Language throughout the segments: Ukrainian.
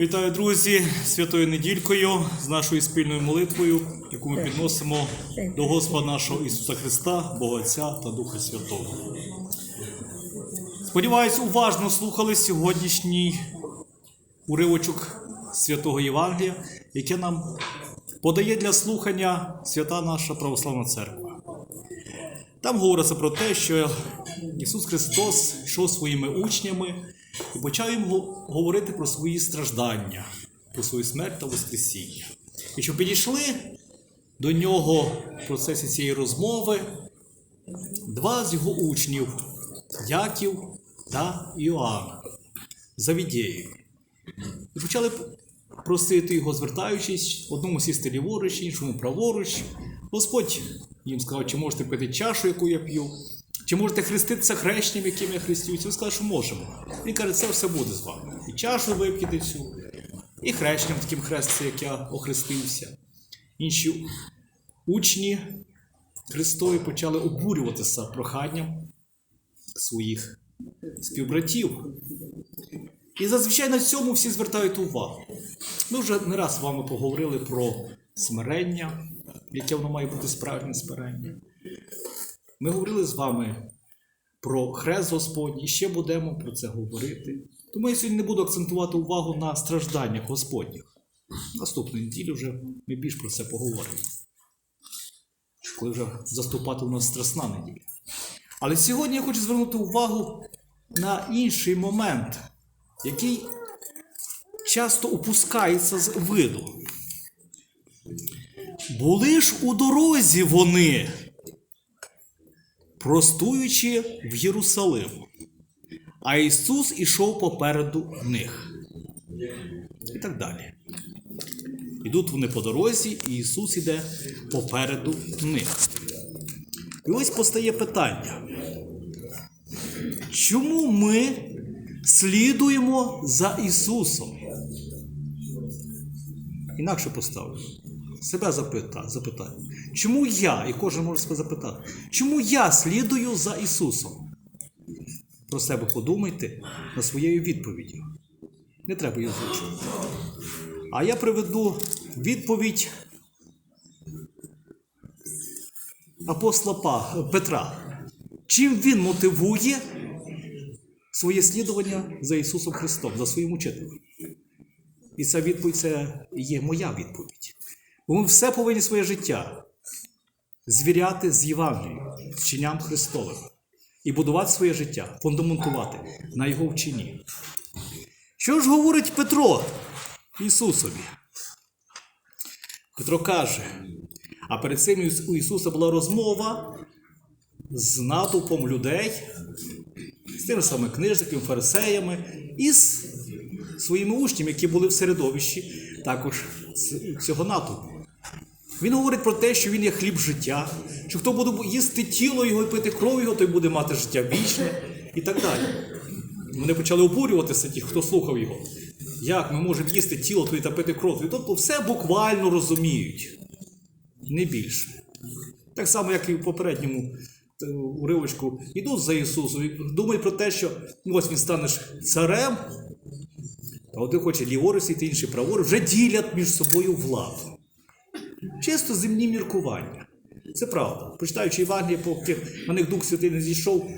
Вітаю, друзі, святою недількою з нашою спільною молитвою, яку ми підносимо до Господа нашого Ісуса Христа, Бога Отця та Духа Святого. Сподіваюсь, уважно слухали сьогоднішній уривочок святого Євангелія, яке нам подає для слухання свята наша православна церква. Там говориться про те, що Ісус Христос йшов своїми учнями і почав їм говорити про свої страждання, про свою смерть та Воскресіння. І що підійшли до нього в процесі цієї розмови два з його учнів Яків та Іоанн Завідєєві. І почали просити його, звертаючись, одному сісти ліворуч, іншому праворуч. Господь їм сказав, чи можете пити чашу, яку я п'ю, чи можете хреститися хрещенням, яким я хрестюся. Він сказав, що можемо. Він каже, це все буде з вами. І чашу вип'єте цю, і хрещенням таким хреститься, як я охрестився. Інші учні Христові почали обурюватися проханням своїх співбратів. І зазвичай на цьому всі звертають увагу. Ми вже не раз з вами поговорили про смирення, яке воно має бути справжнє смирення. Ми говорили з вами про хрест Господній, ще будемо про це говорити. Тому я сьогодні не буду акцентувати увагу на стражданнях Господніх. Наступної неділі вже ми більш про це поговоримо. Коли вже заступати у нас страсна неділя. Але сьогодні я хочу звернути увагу на інший момент, який часто упускається з виду. Були ж у дорозі вони, простуючи в Єрусалим, а Ісус ішов попереду них. І так далі. Ідуть вони по дорозі, і Ісус іде попереду них. І ось постає питання. Чому ми слідуємо за Ісусом? Інакше поставлю. Себе запита, запитаю. Чому я, і кожен може себе запитати, чому я слідую за Ісусом? Про себе подумайте на своєю відповіддю. Не треба її озвучувати. А я приведу відповідь апостола Петра. Чим він мотивує своє слідування за Ісусом Христом, за своїм учителем? І ця відповідь це є моя відповідь. Бо ми все повинні своє життя звіряти з Євангелієм, з вченням Христовим і будувати своє життя, фундаментувати на його вченні. Що ж говорить Петро Ісусові? Петро каже, а перед цим у Ісуса була розмова з натовпом людей, з тими самими книжниками, фарисеями і з своїми учнями, які були в середовищі також цього натовпу. Він говорить про те, що він є хліб життя, що хто буде їсти тіло його і пити кров його, той буде мати життя вічне і так далі. Вони почали обурюватися ті, хто слухав його. Як ми можемо їсти тіло твоє та пити кров? твою? Тобто все буквально розуміють, не більше. Так само, як і в попередньому е, уривочку, йдуть за Ісусом і думають про те, що ну, ось він станеш царем, один хоче ліворуч, і інший праворуч, вже ділять між собою владу. Чисто земні міркування. Це правда. Прочитаючи Євангеліє, поки на них Дух Святий не зійшов,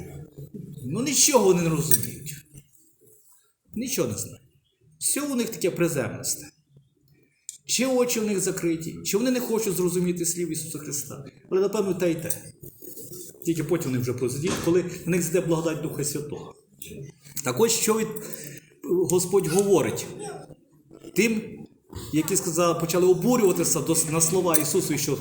ну нічого вони не розуміють. Нічого не знають. Все у них таке приземисте. Чи очі в них закриті, чи вони не хочуть зрозуміти слів Ісуса Христа. Але напевно те й те. Тільки потім вони вже прозріють, коли на них зійде благодать Духа Святого. Так ось що від... Господь говорить тим, які сказали, почали обурюватися на слова Ісусу, що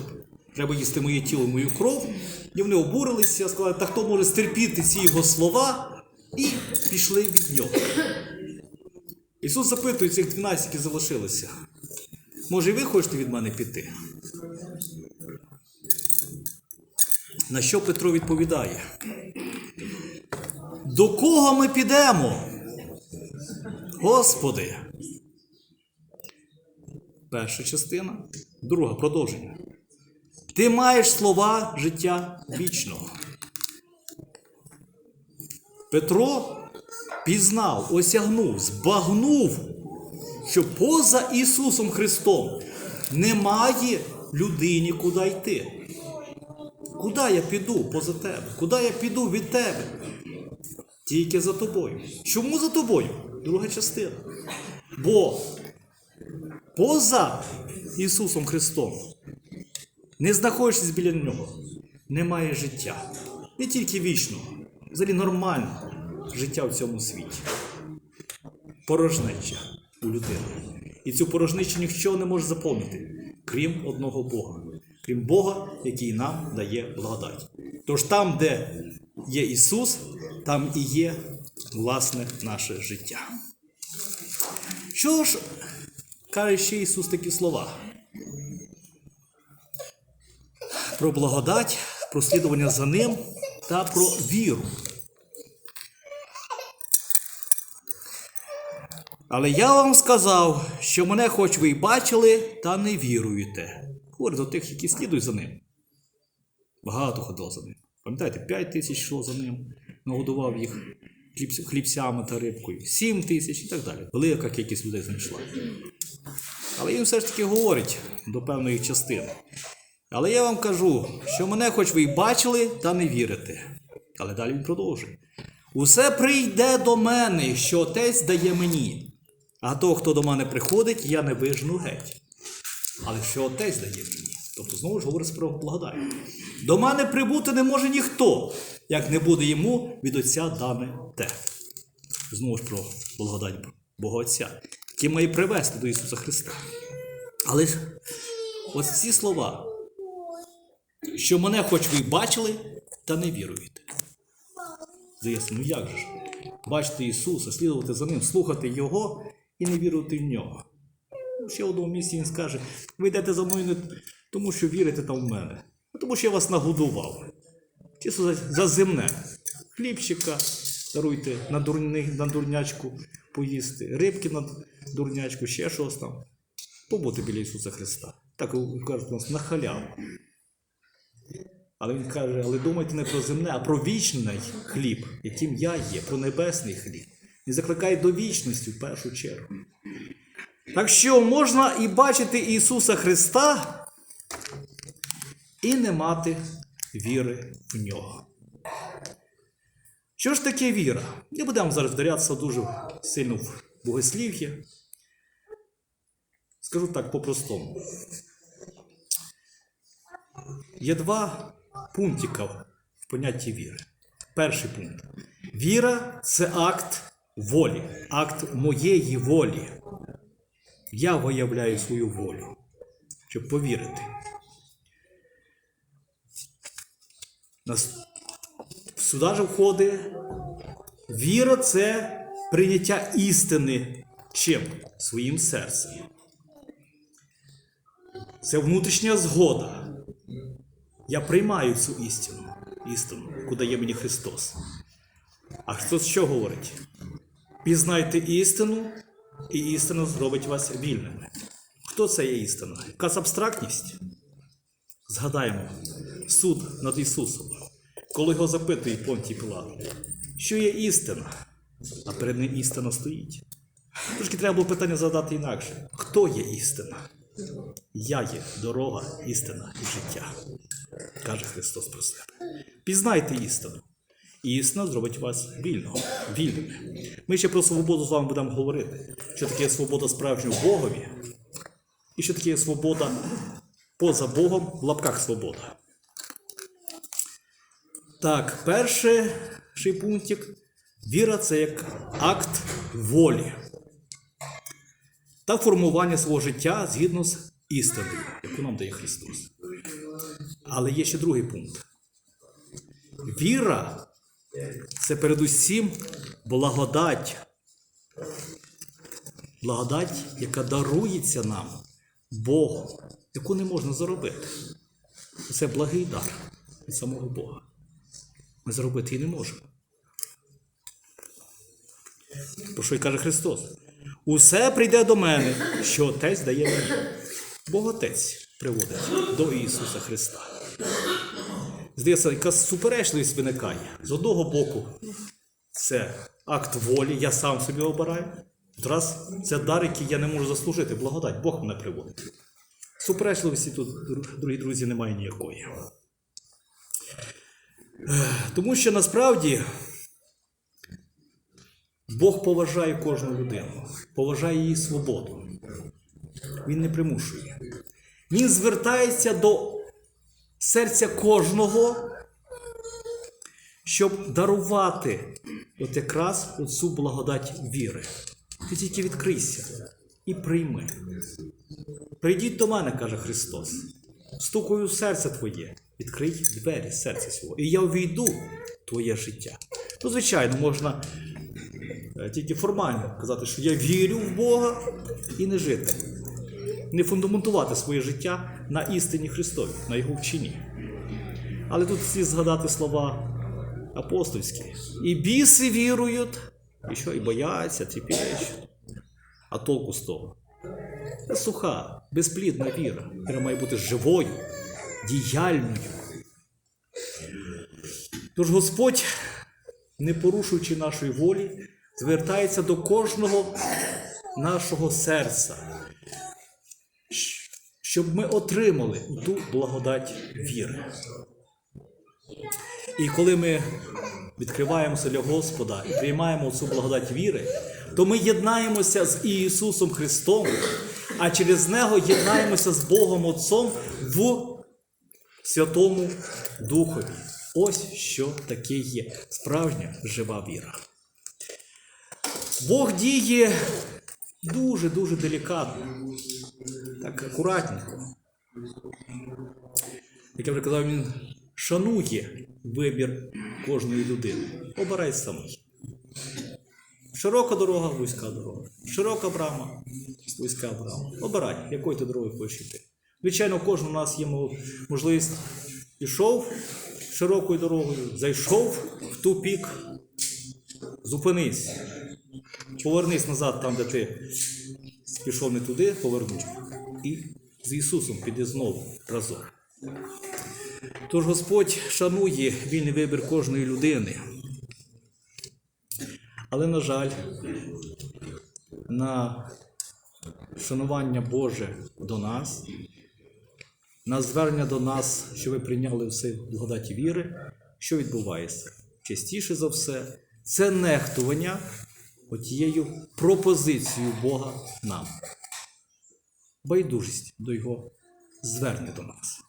треба їсти моє тіло, мою кров. І вони обурилися, сказали, та хто може стерпіти ці його слова, і пішли від нього. Ісус запитує цих 12, які залишилися. Може, і ви хочете від мене піти? На що Петро відповідає? До кого ми підемо? Господи. Перша частина, друга продовження. Ти маєш слова життя вічного. Петро пізнав, осягнув, збагнув, що поза Ісусом Христом немає людині куди йти. Куди я піду поза тебе? Куди я піду від тебе? Тільки за тобою. Чому за тобою? Друга частина. Бо поза Ісусом Христом, не знаходячись біля Нього, немає життя. Не тільки вічного, взагалі нормального життя в цьому світі. Порожнеча у людини. І цю порожнечу ніхто не може заповнити, крім одного Бога, крім Бога, який нам дає благодать. Тож там, де є Ісус, там і є власне наше життя. Що ж каже ще Ісус такі слова? Про благодать, про слідування за Ним та про віру. Але я вам сказав, що мене хоч ви й бачили, та не віруєте. Говорить до тих, які слідують за ним. Багато ходило за ним. Пам'ятаєте, 5 тисяч йшло за ним, нагодував їх хлібцями та рибкою, 7 тисяч і так далі. Велика кількість людей знайшла. Але він все ж таки говорить до певної частини. Але я вам кажу, що мене хоч ви й бачили, та не вірите. Але далі він продовжує. Усе прийде до мене, що отець дає мені. А того, хто до мене приходить, я не вижену геть. Але що отець дає мені. Тобто знову ж говориться про благодать. До мене прибути не може ніхто, як не буде йому від Отця дане те. Знову ж про благодать Бога Отця, який має привести до Ісуса Христа. Але ж ось ці слова, що мене хоч ви бачили, та не віруєте. Здається, ну як же ж? Бачити Ісуса, слідувати за Ним, слухати Його і не вірувати в нього. Ще в одному місці він скаже: ви йдете за мною тому, що вірите там в мене, а тому, що я вас нагодував. Чисто за, земне. Хлібчика даруйте на, дурні, на дурнячку поїсти, рибки на дурнячку, ще щось там. Побути біля Ісуса Христа. Так кажуть у нас на халяву. Але він каже, але думайте не про земне, а про вічний хліб, яким я є, про небесний хліб. Він закликає до вічності в першу чергу. Так що можна і бачити Ісуса Христа і не мати віри в нього. Що ж таке віра? Не будемо зараз вдарятися дуже сильно в богослів'я. Скажу так по-простому. Є два пунктика в понятті віри. Перший пункт. Віра це акт волі, акт моєї волі. Я виявляю свою волю, щоб повірити. Сюди ж входить віра це прийняття істини чим? Своїм серцем. Це внутрішня згода. Я приймаю цю істину, істину, яку дає мені Христос. А Христос що говорить? Пізнайте істину, і істина зробить вас вільними. Хто це є істина? Якась абстрактність? Згадаємо суд над Ісусом, коли його запитує Понтій Пілат, що є істина, а перед ним істина стоїть. Трошки треба було питання задати інакше. Хто є істина? Я є дорога, істина і життя, каже Христос про себе. Пізнайте істину. Істина зробить вас вільного, вільними. Ми ще про свободу з вами будемо говорити. Що таке свобода справжнього Богові, і що таке свобода поза Богом в лапках свобода. Так, перший пунктик. Віра це як акт волі та формування свого життя згідно з істиною, яку нам дає Христос. Але є ще другий пункт. Віра це передусім благодать. Благодать, яка дарується нам Богом, яку не можна заробити. Це благий дар від самого Бога. Ми заробити її не можемо. Про що й каже Христос? Усе прийде до мене, що Отець дає мені. Бог Отець приводить до Ісуса Христа. Здається, якась суперечливість виникає. З одного боку, це акт волі, я сам собі обираю. Раз це дар, який я не можу заслужити. Благодать, Бог мене приводить. Суперечливості тут, дорогі друзі, немає ніякої. Тому що насправді Бог поважає кожну людину, поважає її свободу. Він не примушує. Він звертається до серця кожного, щоб дарувати от якраз оцю благодать віри. Ти тільки відкрийся і прийми. Прийдіть до мене, каже Христос. Стукаю в серце твоє, відкрий двері серця свого, і я увійду в твоє життя. Ну, звичайно, можна е, тільки формально казати, що я вірю в Бога і не жити. Не фундаментувати своє життя на істині Христові, на його вчині. Але тут слід згадати слова апостольські. І біси вірують, і що, і бояться, трепещуть. А толку з того? Це суха, безплідна віра. Віра має бути живою, діяльною. Тож Господь, не порушуючи нашої волі, звертається до кожного нашого серця, щоб ми отримали ту благодать віри. І коли ми відкриваємося для Господа і приймаємо цю благодать віри, то ми єднаємося з Ісусом Христом, а через Нього єднаємося з Богом Отцом в Святому Духові. Ось що таке є справжня жива віра. Бог діє дуже-дуже делікатно, так акуратненько. Як я вже казав, він шанує вибір кожної людини. Обирай самий. Широка дорога, вузька дорога. Широка брама, вузька брама. Обирай, якою ти дорогою хочеш йти. Звичайно, кожен у нас є можливість пішов широкою дорогою, зайшов в тупік, зупинись, повернись назад там, де ти пішов не туди, повернув. І з Ісусом піди знову разом. Тож Господь шанує вільний вибір кожної людини. Але, на жаль, на шанування Боже до нас, на звернення до нас, що ви прийняли все благодаті віри, що відбувається? Частіше за все, це нехтування отією пропозицією Бога нам. Байдужість до Його звернення до нас.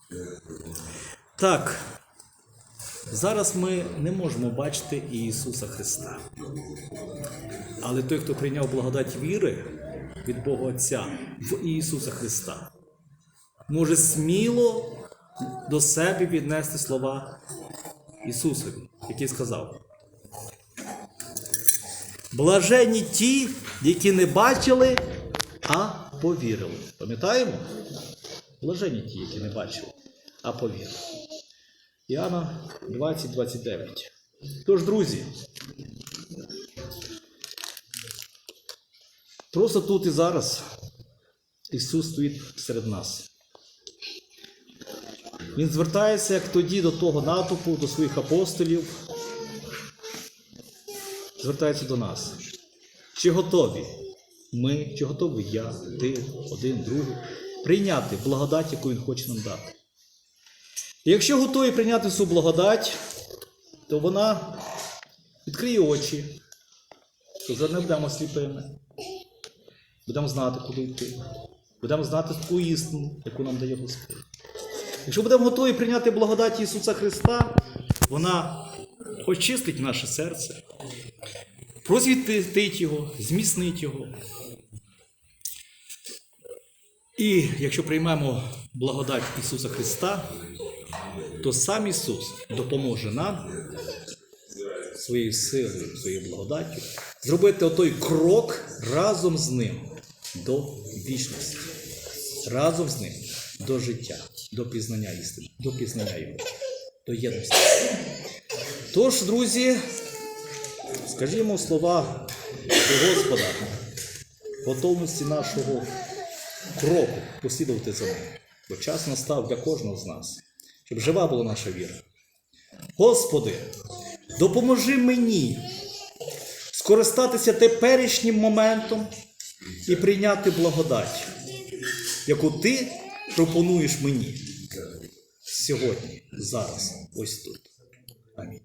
Так, зараз ми не можемо бачити Ісуса Христа. Але той, хто прийняв благодать віри від Бога Отця в Ісуса Христа, може сміло до себе віднести слова Ісусові, який сказав: Блаженні ті, які не бачили, а повірили. Пам'ятаємо? Блаженні ті, які не бачили, а повірили. Іоанна 20.29. Тож, друзі, просто тут і зараз Ісус стоїть серед нас. Він звертається, як тоді, до того натовпу, до своїх апостолів. Звертається до нас. Чи готові ми, чи готовий я, ти, один, другий, прийняти благодать, яку Він хоче нам дати? Якщо готові прийняти цю благодать, то вона відкриє очі, то вже не будемо сліпими. Будемо знати, куди йти. Будемо знати таку істину, яку нам дає Господь. Якщо будемо готові прийняти благодать Ісуса Христа, вона очистить наше серце, просвітить його, зміцнить його. І якщо приймемо благодать Ісуса Христа, то сам Ісус допоможе нам своєю силою, своєю благодаттю зробити отой крок разом з ним до вічності, разом з ним до життя, до пізнання істини, до пізнання Його, до єдності. Тож, друзі, скажімо слова до Господа, готовності нашого кроку послідувати за ним. Бо час настав для кожного з нас, щоб жива була наша віра. Господи, допоможи мені скористатися теперішнім моментом і прийняти благодать, яку ти пропонуєш мені сьогодні, зараз, ось тут. Амінь.